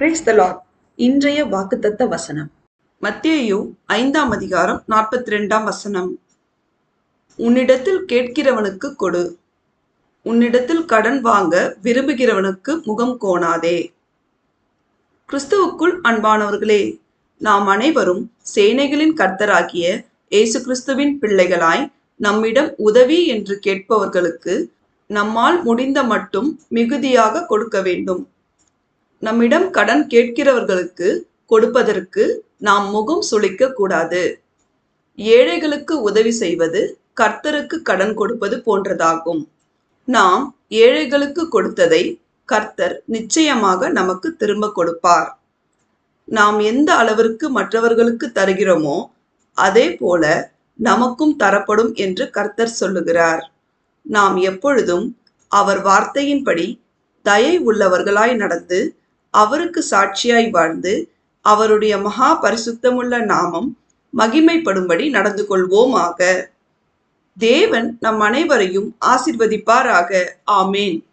Brace த Lord இன்றைய வாக்குத்தத்த வசனம். மத்தியு ஐந்தாம் அதிகாரம் நாற்பத்தி ரெண்டாம் வசனம். உன்னிடத்தில் கேட்கிறவனுக்கு கொடு. உன்னிடத்தில் கடன் வாங்க விரும்புகிறவனுக்கு முகம் கோணாதே. கிறிஸ்துவுக்குள் அன்பானவர்களே நாம் அனைவரும் சேனைகளின் கர்த்தராகிய இயேசு கிறிஸ்துவின் பிள்ளைகளாய் நம்மிடம் உதவி என்று கேட்பவர்களுக்கு நம்மால் முடிந்த மட்டும் மிகுதியாக கொடுக்க வேண்டும். நம்மிடம் கடன் கேட்கிறவர்களுக்கு கொடுப்பதற்கு நாம் முகம் சுளிக்க கூடாது. ஏழைகளுக்கு உதவி செய்வது கர்த்தருக்கு கடன் கொடுப்பது போன்றதாகும். நாம் ஏழைகளுக்கு கொடுத்ததை கர்த்தர் நிச்சயமாக நமக்கு திரும்ப கொடுப்பார். நாம் எந்த அளவிற்கு மற்றவர்களுக்கு தருகிறோமோ அதே போல நமக்கும் தரப்படும் என்று கர்த்தர் சொல்லுகிறார். நாம் எப்பொழுதும் அவர் வார்த்தையின்படி தயை உள்ளவர்களாய் நடந்து அவருக்கு சாட்சியாய் வாழ்ந்து அவருடைய மகா பரிசுத்தமுள்ள நாமம் மகிமைப்படும்படி நடந்து கொள்வோமாக. தேவன் நம் அனைவரையும் ஆசிர்வதிப்பாராக. ஆமேன்.